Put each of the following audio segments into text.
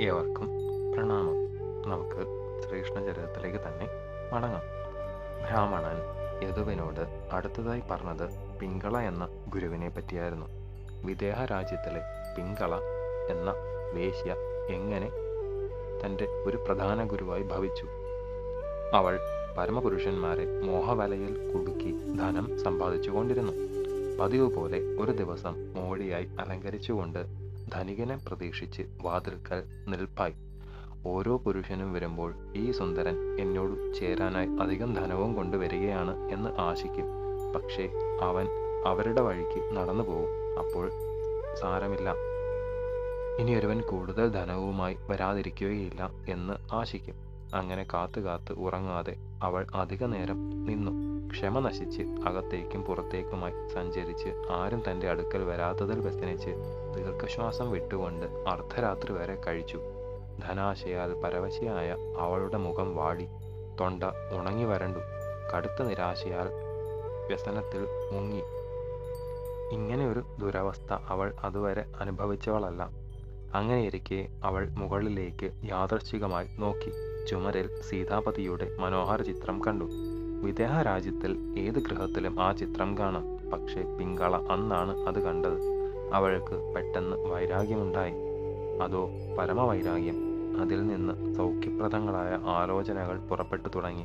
ഏവർക്കും പ്രണാമം. നമുക്ക് ശ്രീകൃഷ്ണ ശ്രീകൃഷ്ണചരിതത്തിലേക്ക് തന്നെ മടങ്ങാം. ബ്രാഹ്മണൻ യദുവിനോട് അടുത്തതായി പറഞ്ഞത് പിങ്കള എന്ന ഗുരുവിനെ പറ്റിയായിരുന്നു. വിദേഹ രാജ്യത്തിലെ പിങ്കള എന്ന വേശ്യ എങ്ങനെ തന്റെ ഒരു പ്രധാന ഗുരുവായി ഭവിച്ചു? അവൾ പരമപുരുഷന്മാരെ മോഹവലയിൽ കുടുക്കി ധനം സമ്പാദിച്ചുകൊണ്ടിരുന്നു. പതിവ് പോലെ ഒരു ദിവസം മോടിയായി അലങ്കരിച്ചുകൊണ്ട് ധനികനെ പ്രതീക്ഷിച്ച് വാതിൽക്കൽ നിൽപ്പായി. ഓരോ പുരുഷനും വരുമ്പോൾ ഈ സുന്ദരൻ എന്നോട് ചേരാനായി അധികം ധനവും കൊണ്ടുവരികയാണ് എന്ന് ആശിക്കും. പക്ഷേ അവൻ അവരുടെ വഴിക്ക് നടന്നു പോകും. അപ്പോൾ സാരമില്ല. ഇനി ഒരുവൻ കൂടുതൽ ധനവുമായി വരാതിരിക്കുകയില്ല എന്ന് ആശിക്കും. അങ്ങനെ കാത്തു കാത്ത് ഉറങ്ങാതെ അവൾ അധിക നേരം നിന്നു. ക്ഷമ നശിച്ച് അകത്തേക്കും പുറത്തേക്കുമായി സഞ്ചരിച്ച് ആരും തന്റെ അടുക്കൽ വരാത്തതിൽ വ്യസനിച്ച് ദീർഘശ്വാസം വിട്ടുകൊണ്ട് അർദ്ധരാത്രി വരെ കഴിച്ചു. ധനാശയാൽ പരവശയായ അവളുടെ മുഖം വാടി തൊണ്ട ഉണങ്ങി വരണ്ടു. കടുത്ത നിരാശയാൽ വ്യസനത്തിൽ മുങ്ങി. ഇങ്ങനെ ഒരു ദുരവസ്ഥ അവൾ അതുവരെ അനുഭവിച്ചവളല്ല. അങ്ങനെയിരിക്കെ അവൾ മുകളിലേക്ക് യാദർച്ഛികമായി നോക്കി. ചുമരിൽ സീതാപതിയുടെ മനോഹര ചിത്രം കണ്ടു. വിദേഹ രാജ്യത്തിൽ ഏത് ഗൃഹത്തിലും ആ ചിത്രം കാണാം. പക്ഷേ പിങ്കള അന്നാണ് അത് കണ്ടത്. അവൾക്ക് പെട്ടെന്ന് വൈരാഗ്യമുണ്ടായി. അതോ പരമവൈരാഗ്യം? അതിൽ നിന്ന് സൗഖ്യപ്രദങ്ങളായ ആലോചനകൾ പുറപ്പെട്ടു തുടങ്ങി.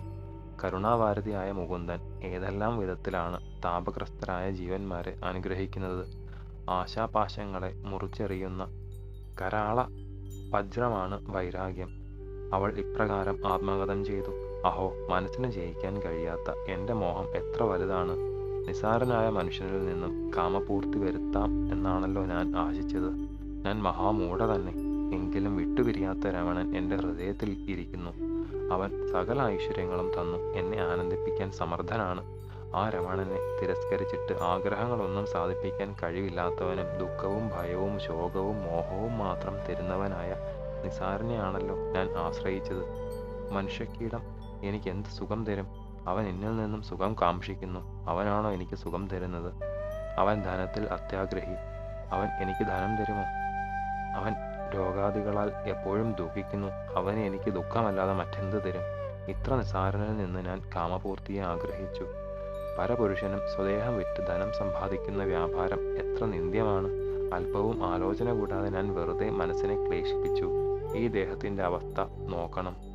കരുണാഭാരതിയായ മുകുന്ദൻ ഏതെല്ലാം വിധത്തിലാണ് താപഗ്രസ്തരായ ജീവന്മാരെ അനുഗ്രഹിക്കുന്നത്? ആശാപാശങ്ങളെ മുറിച്ചെറിയുന്ന കരാള വജ്രമാണ് വൈരാഗ്യം. അവൾ ഇപ്രകാരം ആത്മഗതം ചെയ്തു. അഹോ മനസ്സിന് ജയിക്കാൻ കഴിയാത്ത എന്റെ മോഹം എത്ര വലുതാണ്. നിസാരനായ മനുഷ്യനിൽ നിന്നും കാമപൂർത്തി വരുത്താം എന്നാണല്ലോ ഞാൻ ആശിച്ചത്. ഞാൻ മഹാമൂഢ തന്നെ എങ്കിലും വിട്ടുപിരിയാത്ത രമണൻ എന്റെ ഹൃദയത്തിൽ ഇരിക്കുന്നു. അവൻ സകല ഐശ്വര്യങ്ങളും തന്നു. എന്നെ ആനന്ദിപ്പിക്കാൻ സമർത്ഥനാണ്. ആ രമണനെ തിരസ്കരിച്ചിട്ട് ആഗ്രഹങ്ങളൊന്നും സാധിപ്പിക്കാൻ കഴിവില്ലാത്തവനും ദുഃഖവും ഭയവും ശോകവും മോഹവും മാത്രം തരുന്നവനായ നിസാരനെയാണല്ലോ ഞാൻ ആശ്രയിച്ചത്. മനുഷ്യക്കീടം എനിക്ക് എന്ത് സുഖം തരും? അവൻ എന്നിൽ നിന്നും സുഖം കാക്ഷിക്കുന്നു. അവനാണോ എനിക്ക് സുഖം തരുന്നത്? അവൻ ധനത്തിൽ അത്യാഗ്രഹി. അവൻ എനിക്ക് ധനം തരുമോ? അവൻ രോഗാദികളാൽ എപ്പോഴും ദുഃഖിക്കുന്നു. അവന് എനിക്ക് ദുഃഖമല്ലാതെ മറ്റെന്ത് തരും? ഇത്ര നിസാരനിൽ നിന്ന് ഞാൻ കാമപൂർത്തിയെ ആഗ്രഹിച്ചു. പരപുരുഷനും സ്വദേഹം വിറ്റ് ധനം സമ്പാദിക്കുന്ന വ്യാപാരം എത്ര നിന്ദ്യമാണ്. അല്പവും ആലോചന കൂടാതെ ഞാൻ വെറുതെ മനസ്സിനെ ക്ലേശിപ്പിച്ചു. ഈ ദേഹത്തിന്റെ അവസ്ഥ നോക്കണം.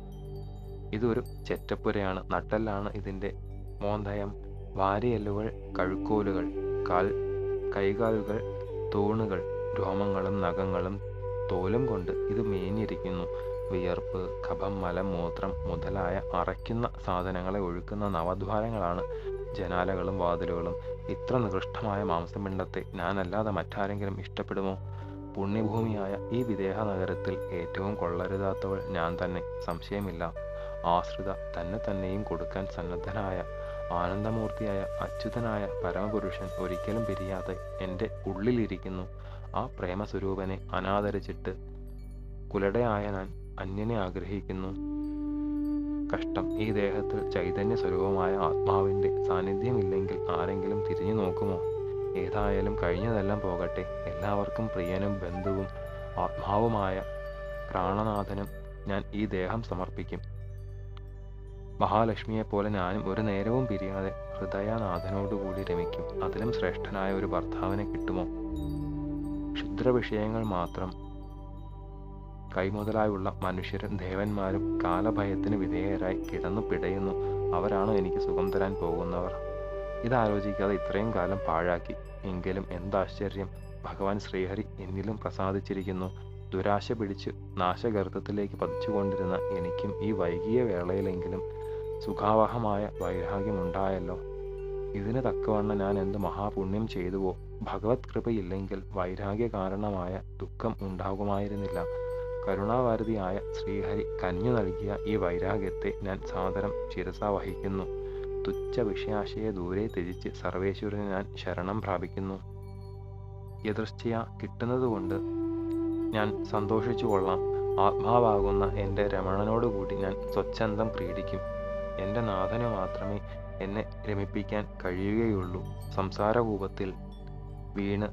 ഇതൊരു ചെറ്റപ്പുരയാണ്. നട്ടെല്ലാണ് ഇതിന്റെ മോന്തയം. വാരിയല്ലുകൾ കഴുക്കോലുകൾ കാൽ കൈകാലുകൾ തൂണുകൾ രോമങ്ങളും നഖങ്ങളും തോലും കൊണ്ട് ഇത് മേഞ്ഞിരിക്കുന്നു. വിയർപ്പ് കഫം മലം മൂത്രം മുതലായ അറയ്ക്കുന്ന സാധനങ്ങളെ ഒഴുക്കുന്ന നവദ്വാരങ്ങളാണ് ജനാലകളും വാതിലുകളും. ഇത്ര നികൃഷ്ടമായ മാംസപിണ്ടത്തെ ഞാനല്ലാതെ മറ്റാരെങ്കിലും ഇഷ്ടപ്പെടുമോ? പുണ്യഭൂമിയായ ഈ വിദേഹ നഗരത്തിൽ ഏറ്റവും കൊള്ളരുതാത്തവൾ ഞാൻ തന്നെ. സംശയമില്ല. ആശ്രിത തന്നെ തന്നെയും കൊടുക്കാൻ സന്നദ്ധനായ ആനന്ദമൂർത്തിയായ അച്യുതനായ പരമപുരുഷൻ ഒരിക്കലും പിരിയാതെ എന്റെ ഉള്ളിലിരിക്കുന്നു. ആ പ്രേമസ്വരൂപനെ അനാദരിച്ചിട്ട് കുലടയായ ഞാൻ അന്യനെ ആഗ്രഹിക്കുന്നു. കഷ്ടം ഈ ദേഹത്തിൽ ചൈതന്യ സ്വരൂപമായ ആത്മാവിന്റെ സാന്നിധ്യമില്ലെങ്കിൽ ആരെങ്കിലും തിരിഞ്ഞു നോക്കുമോ? ഏതായാലും കഴിഞ്ഞതെല്ലാം പോകട്ടെ. എല്ലാവർക്കും പ്രിയനും ബന്ധുവും ആത്മാവുമായ പ്രാണനാഥനും ഞാൻ ഈ ദേഹം സമർപ്പിക്കും. മഹാലക്ഷ്മിയെപ്പോലെ ഞാനും ഒരു നേരവും പിരിയാതെ ഹൃദയനാഥനോടുകൂടി രമിക്കും. അതിലും ശ്രേഷ്ഠനായ ഒരു ഭർത്താവിനെ കിട്ടുമോ? ക്ഷുദ്ര വിഷയങ്ങൾ മാത്രം കൈമുതലായുള്ള മനുഷ്യരും ദേവന്മാരും കാലഭയത്തിന് വിധേയരായി കിടന്നു പിടയുന്നു. അവരാണോ എനിക്ക് സുഖം തരാൻ പോകുന്നവർ? ഇതാലോചിക്കാതെ ഇത്രയും കാലം പാഴാക്കി. എങ്കിലും എന്താശ്ചര്യം? ഭഗവാൻ ശ്രീഹരി എന്നിലും പ്രസാദിച്ചിരിക്കുന്നു. ദുരാശ പിടിച്ച് നാശഗർത്തത്തിലേക്ക് പതിച്ചുകൊണ്ടിരുന്ന എനിക്കും ഈ വൈകിയ വേളയിലെങ്കിലും സുഖാവഹമായ വൈരാഗ്യമുണ്ടായല്ലോ. ഇതിന് തക്കവണ്ണം ഞാൻ എന്ത് മഹാപുണ്യം ചെയ്തുവോ? ഭഗവത് കൃപയില്ലെങ്കിൽ വൈരാഗ്യ കാരണമായ ദുഃഖം ഉണ്ടാകുമായിരുന്നില്ല. കരുണാവാരതിയായ ശ്രീഹരി കഞ്ഞു നൽകിയ ഈ വൈരാഗ്യത്തെ ഞാൻ സാദരം ശിരസ വഹിക്കുന്നു. തുച്ഛ വിഷയാശയെ ദൂരെ തിരിച്ച് സർവേശ്വരന് ഞാൻ ശരണം പ്രാപിക്കുന്നു. യദൃശ്ചയ കിട്ടുന്നതുകൊണ്ട് ഞാൻ സന്തോഷിച്ചു കൊള്ളാം ആത്മാവാകുന്ന എന്റെ രമണനോടുകൂടി ഞാൻ സ്വച്ഛന്തം ക്രീഡിക്കും എന്റെ നാഥന് മാത്രമേ എന്നെ രമിപ്പിക്കാൻ കഴിയുകയുള്ളൂ. സംസാരകൂപത്തിൽ വീണ്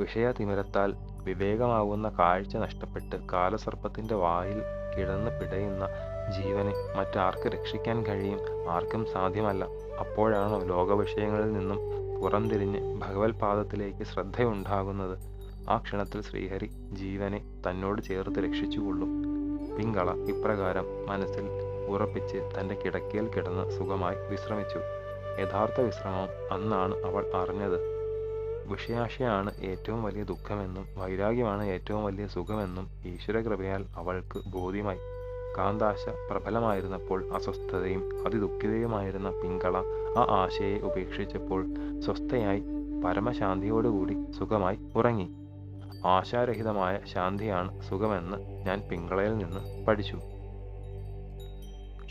വിഷയതിമിരത്താൽ വിവേകമാവുന്ന കാഴ്ച നഷ്ടപ്പെട്ട് കാലസർപ്പത്തിന്റെ വായിൽ കിടന്ന് പിടയുന്ന ജീവനെ മറ്റാർക്ക് രക്ഷിക്കാൻ കഴിയും ആർക്കും സാധ്യമല്ല. അപ്പോഴാണോ ലോകവിഷയങ്ങളിൽ നിന്നും പുറംതിരിഞ്ഞ് ഭഗവത്പാദത്തിലേക്ക് ശ്രദ്ധയുണ്ടാകുന്നത്. ആ ക്ഷണത്തിൽ ശ്രീഹരി ജീവനെ തന്നോട് ചേർത്ത് രക്ഷിച്ചുകൊള്ളും. പിങ്കള ഇപ്രകാരം മനസ്സിൽ ഉറപ്പിച്ച് തന്റെ കിടക്കയിൽ കിടന്ന് സുഖമായി വിശ്രമിച്ചു. യഥാർത്ഥ വിശ്രമം അന്നാണ് അവൾ അറിഞ്ഞത്. വിഷയാശയാണ് ഏറ്റവും വലിയ ദുഃഖമെന്നും വൈരാഗ്യമാണ് ഏറ്റവും വലിയ സുഖമെന്നും ഈശ്വരകൃപയാൽ അവൾക്ക് ബോധ്യമായി. കാന്താശ പ്രബലമായിരുന്നപ്പോൾ അസ്വസ്ഥതയും അതിദുഃഖിതയുമായിരുന്ന പിങ്കള ആ ആശയെ ഉപേക്ഷിച്ചപ്പോൾ സ്വസ്ഥയായി പരമശാന്തിയോടുകൂടി സുഖമായി ഉറങ്ങി. ആശാരഹിതമായ ശാന്തിയാണ് സുഖമെന്ന് ഞാൻ പിങ്കളയിൽ നിന്ന് പഠിച്ചു.